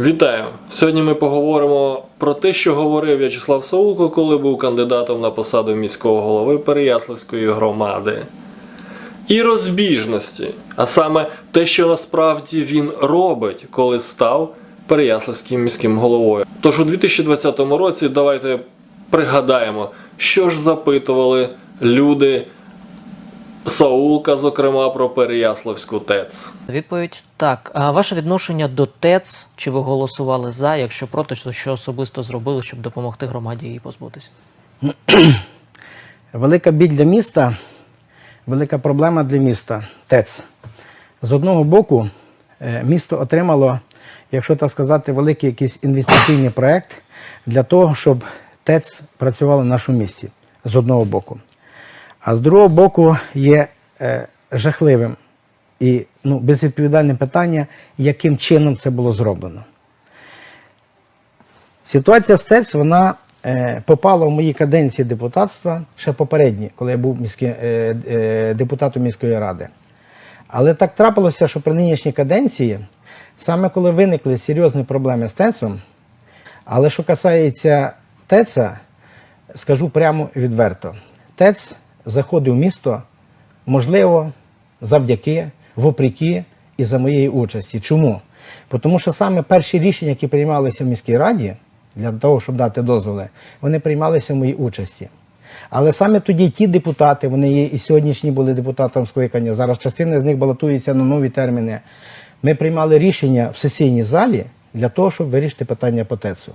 Вітаю! Сьогодні ми поговоримо про те, що говорив В'ячеслав Саулко, коли був кандидатом на посаду міського голови Переяславської громади. І розбіжності, а саме те, що насправді він робить, коли став Переяславським міським головою. Тож у 2020 році давайте пригадаємо, що ж запитували люди Саулка, зокрема, про Переяславську ТЕЦ. Відповідь так. А ваше відношення до ТЕЦ? Чи ви голосували за? Якщо проти, то що особисто зробили, щоб допомогти громаді її позбутися? Велика біль для міста, велика проблема для міста ТЕЦ. З одного боку, е, місто отримало, якщо так сказати, великий якийсь інвестиційний проєкт для того, щоб ТЕЦ працювала в нашому місті. З одного боку. А з другого боку, є е, жахливим і ну, безвідповідальне питання, яким чином це було зроблено. Ситуація з ТЕЦ, вона е, попала в мої каденції депутатства ще попередні, коли я був міський, е, е, депутатом міської ради. Але так трапилося, що при нинішній каденції, саме коли виникли серйозні проблеми з ТЕЦом, але що касається ТЕЦа, скажу прямо відверто: ТЕЦ заходив в місто, можливо, завдяки, вопреки і за моєї участі. Чому? Тому що саме перші рішення, які приймалися в міській раді, для того, щоб дати дозволи, вони приймалися в моїй участі. Але саме тоді ті депутати, вони є і сьогоднішні були депутатом скликання, зараз частина з них балотується на нові терміни. Ми приймали рішення в сесійній залі для того, щоб вирішити питання по ТЕЦу.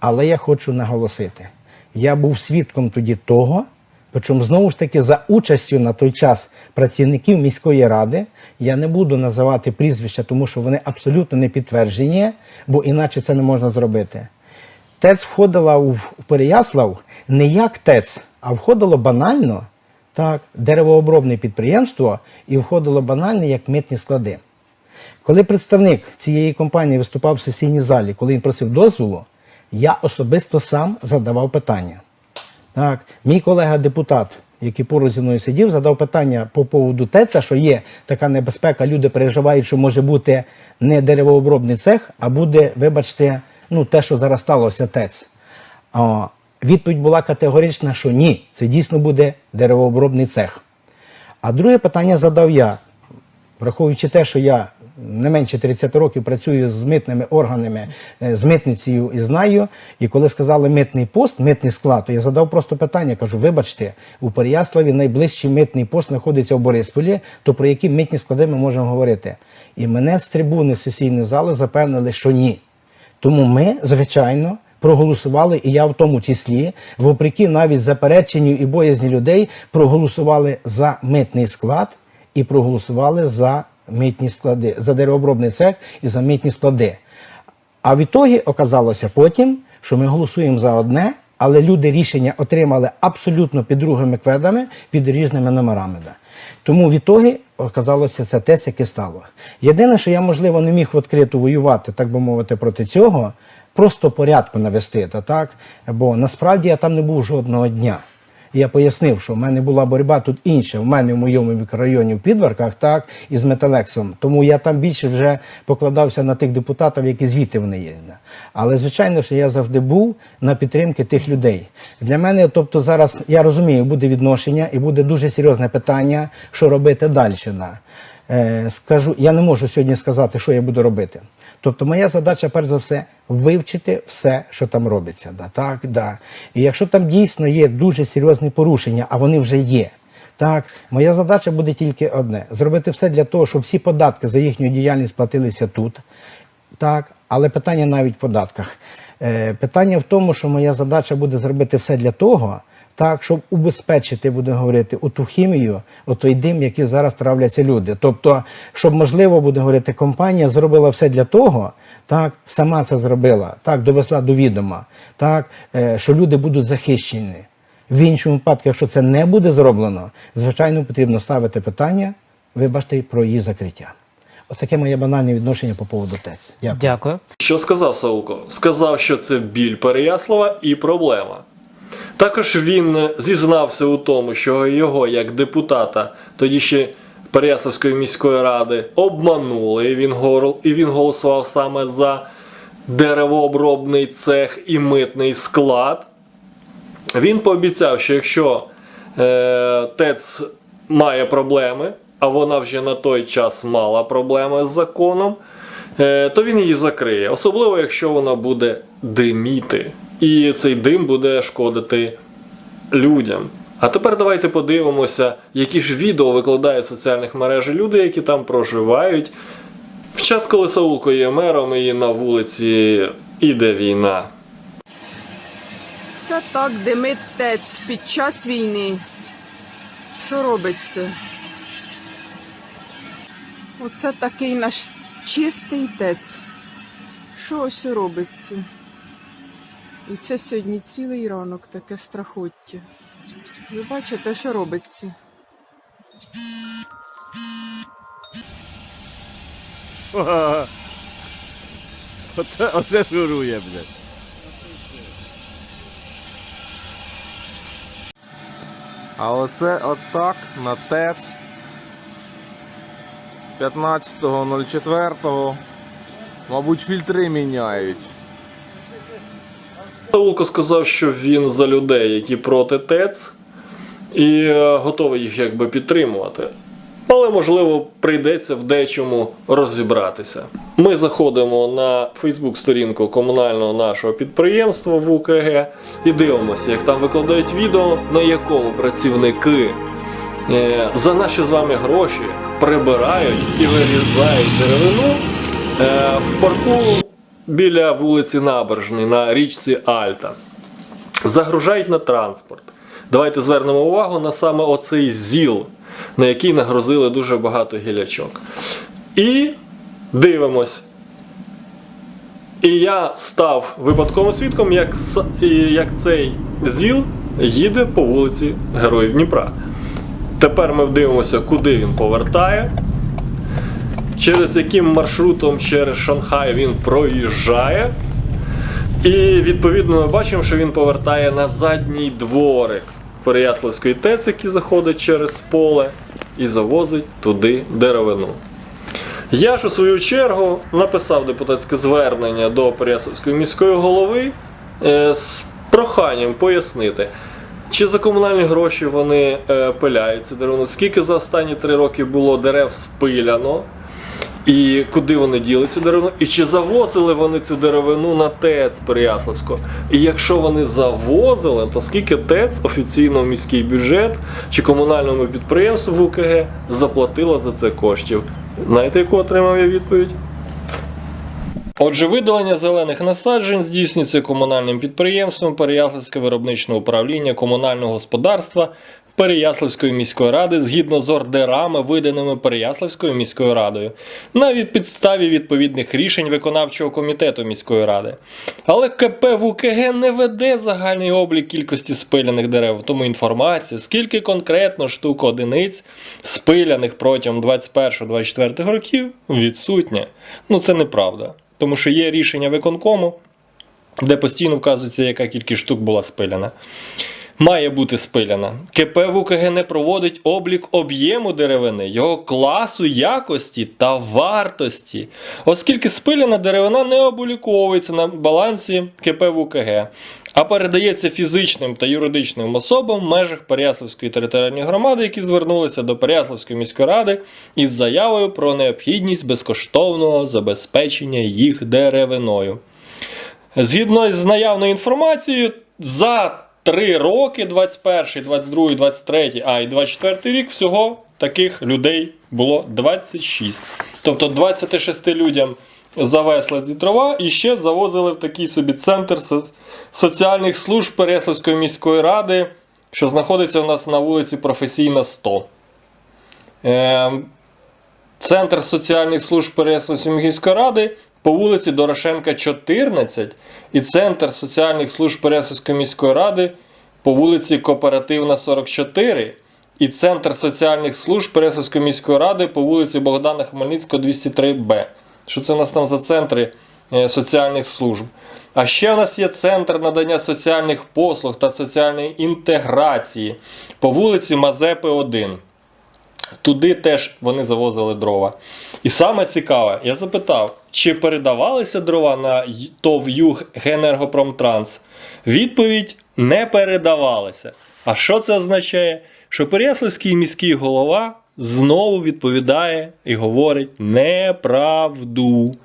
Але я хочу наголосити: я був свідком тоді того, причому знову ж таки за участю на той час працівників міської ради, я не буду називати прізвища, тому що вони абсолютно не підтверджені, бо іначе це не можна зробити. ТЕЦ входила в Переяслав не як ТЕЦ, а входило банально так, деревообробне підприємство і входило банально як митні склади. Коли представник цієї компанії виступав в сесійній залі, коли він просив дозволу, я особисто сам задавав питання. Так, мій колега-депутат, який поруч зі мною сидів, задав питання по поводу ТЕЦа, що є така небезпека, люди переживають, що може бути не деревообробний цех, а буде, вибачте, ну, те, що зараз сталося ТЕЦ. А, відповідь була категорична, що ні, це дійсно буде деревообробний цех. А друге питання задав я, враховуючи те, що я не менше 30 років працюю з митними органами, е, з митницею і знаю. І коли сказали митний пост, митний склад, то я задав просто питання. Кажу, вибачте, у Переяславі найближчий митний пост знаходиться в Борисполі, то про які митні склади ми можемо говорити? І мене з трибуни сесійної зали запевнили, що ні. Тому ми, звичайно, проголосували, і я в тому числі, вопреки навіть запереченню і боязні людей, проголосували за митний склад і проголосували за митні склади, за деревообробний цех і за митні склади. А в ітогі оказалося потім, що ми голосуємо за одне, але люди рішення отримали абсолютно під другими кведами, під різними номерами. Тому в ітогі оказалося це те, яке стало. Єдине, що я, можливо, не міг відкрито воювати, так би мовити, проти цього, просто порядку навести, та так? бо насправді я там не був жодного дня. Я пояснив, що в мене була боротьба тут інша. В мене в моєму мікрорайоні в Підварках, так, і з Металексом. Тому я там більше вже покладався на тих депутатів, які звідти вони є. Але звичайно, що я завжди був на підтримки тих людей. Для мене, тобто, зараз я розумію, буде відношення і буде дуже серйозне питання, що робити далі. Е, скажу, я не можу сьогодні сказати, що я буду робити. Тобто, моя задача, перш за все, вивчити все, що там робиться. Да, так, да. І якщо там дійсно є дуже серйозні порушення, а вони вже є. Так, моя задача буде тільки одне: зробити все для того, щоб всі податки за їхню діяльність платилися тут. Так, але питання навіть в податках. Е, питання в тому, що моя задача буде зробити все для того, так, щоб убезпечити, будемо говорити, оту хімію, отой дим, який зараз травляться люди. Тобто, щоб можливо, буде говорити, компанія зробила все для того, так, сама це зробила, так, довезла до відома, так, е, що люди будуть захищені. В іншому випадку, якщо це не буде зроблено, звичайно, потрібно ставити питання, вибачте, про її закриття. Ось таке моє банальне відношення по поводу ТЕЦ. Дякую. Дякую. Що сказав Саулко? Сказав, що це біль Переяслава і проблема. Також він зізнався у тому, що його як депутата, тоді ще Переяславської міської ради, обманули, і він, гор- і він голосував саме за деревообробний цех і митний склад. Він пообіцяв, що якщо е, ТЕЦ має проблеми, а вона вже на той час мала проблеми з законом, е, то він її закриє. Особливо, якщо вона буде диміти. І цей дим буде шкодити людям. А тепер давайте подивимося, які ж відео викладають в соціальних мережах люди, які там проживають. В час, коли Саулко є мером і на вулиці іде війна. Це так димить ТЕЦ під час війни. Що робиться? Оце такий наш чистий ТЕЦ. Що ось робиться? І це сьогодні цілий ранок таке страхоття. Ви бачите, що робиться? Оце, оце шурує, блядь. А оце отак на ТЕЦ 15.04. Мабуть, фільтри міняють. Саулко сказав, що він за людей, які проти ТЕЦ, і е, готовий їх якби підтримувати. Але можливо прийдеться в дечому розібратися. Ми заходимо на Фейсбук-сторінку комунального нашого підприємства в УКГ і дивимося, як там викладають відео, на якому працівники е, за наші з вами гроші прибирають і вирізають деревину е, в парку біля вулиці Набережної на річці Альта. Загружають на транспорт. Давайте звернемо увагу на саме оцей ЗІЛ, на який нагрузили дуже багато гілячок. І дивимось. І я став випадковим свідком, як, як цей ЗІЛ їде по вулиці Героїв Дніпра. Тепер ми дивимося, куди він повертає, через яким маршрутом через Шанхай він проїжджає. І відповідно ми бачимо, що він повертає на задній дворик Переяславської ТЕЦ, який заходить через поле, і завозить туди деревину. Я ж у свою чергу написав депутатське звернення до Переяславської міської голови е, з проханням пояснити, чи за комунальні гроші вони е, пиляють деревину, скільки за останні три роки було дерев спиляно, і куди вони діли цю деревину, і чи завозили вони цю деревину на ТЕЦ Переяславську. І якщо вони завозили, то скільки ТЕЦ офіційно в міський бюджет чи комунальному підприємству в УКГ заплатило за це коштів? Знаєте, яку отримав я відповідь? Отже, видалення зелених насаджень здійснюється комунальним підприємством Переяславське виробничне управління комунального господарства Переяславської міської ради згідно з ордерами, виданими Переяславською міською радою, на підставі відповідних рішень виконавчого комітету міської ради. Але КП в УКГ не веде загальний облік кількості спиляних дерев, тому інформація, скільки конкретно штук одиниць спиляних протягом 21-24 років, відсутня. Ну це неправда. Тому що є рішення виконкому, де постійно вказується, яка кількість штук була спиляна. Має бути спиляна. КП в не проводить облік об'єму деревини, його класу, якості та вартості, оскільки спиляна деревина не обліковується на балансі КП в а передається фізичним та юридичним особам в межах Переяславської територіальної громади, які звернулися до Переяславської міської ради із заявою про необхідність безкоштовного забезпечення їх деревиною. Згідно з наявною інформацією, за 3 роки, 21, 22, 23, а і 24 рік, всього таких людей було 26. Тобто 26 людям завезли з дрова і ще завозили в такий собі центр со- соціальних служб Переяславської міської ради, що знаходиться у нас на вулиці Професійна 100. Ем, Центр соціальних служб Переяславської міської ради по вулиці Дорошенка 14 і Центр соціальних служб Переяславської міської ради по вулиці Кооперативна 44 і Центр соціальних служб Переяславської міської ради по вулиці Богдана Хмельницького 203Б. Що це у нас там за центри е, соціальних служб? А ще у нас є центр надання соціальних послуг та соціальної інтеграції по вулиці Мазепи 1. Туди теж вони завозили дрова. І саме цікаве, я запитав, чи передавалися дрова на ТОВ Юг Генергопромтранс? Відповідь не передавалися. А що це означає? Що Переяславський міський голова знову відповідає і говорить неправду.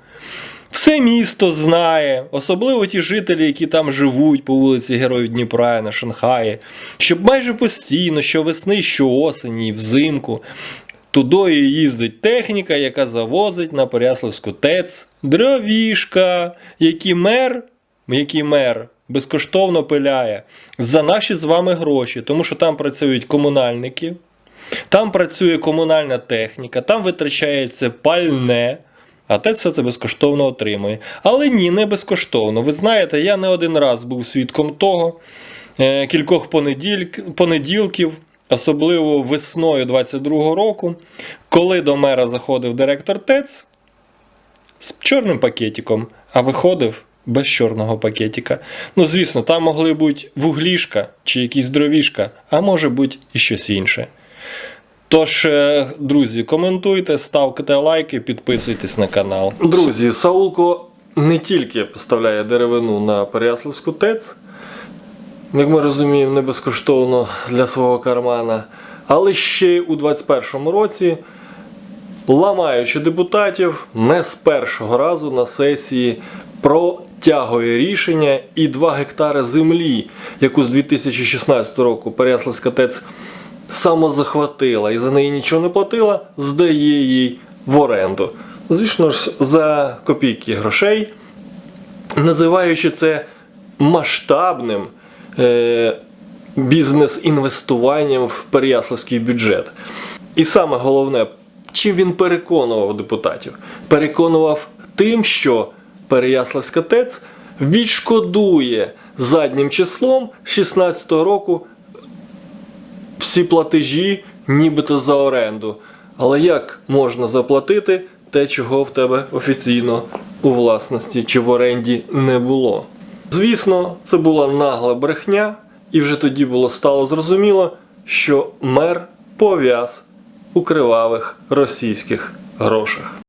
Все місто знає, особливо ті жителі, які там живуть по вулиці Героїв Дніпра на Шанхаї, що майже постійно, що весни, що осені, і взимку, тудою їздить техніка, яка завозить на Переяславську ТЕЦ дровішка, які мер, який мер безкоштовно пиляє за наші з вами гроші, тому що там працюють комунальники, там працює комунальна техніка, там витрачається пальне. А ТЕЦ все це безкоштовно отримує. Але ні, не безкоштовно. Ви знаєте, я не один раз був свідком того, е, кількох понеділь- понеділків, особливо весною 22-го року, коли до мера заходив директор ТЕЦ з чорним пакетиком, а виходив без чорного пакетика. Ну, звісно, там могли бути вуглішка чи якісь дровішка, а може бути і щось інше. Тож, е, друзі, коментуйте, ставте лайки, підписуйтесь на канал. Друзі, Саулко не тільки поставляє деревину на Переяславську ТЕЦ, як ми розуміємо, не безкоштовно для свого кармана, але ще у 2021 році, ламаючи депутатів, не з першого разу на сесії протягує рішення і 2 гектари землі, яку з 2016 року Переяславська ТЕЦ самозахватила і за неї нічого не платила, здає їй в оренду. Звісно ж, за копійки грошей, називаючи це масштабним бізнес-інвестуванням в Переяславський бюджет. І саме головне, чим він переконував депутатів? Переконував тим, що Переяславська ТЕЦ відшкодує заднім числом 16 року всі платежі нібито за оренду. Але як можна заплатити те, чого в тебе офіційно у власності чи в оренді не було? Звісно, це була нагла брехня, і вже тоді було стало зрозуміло, що мер пов'яз у кривавих російських грошах.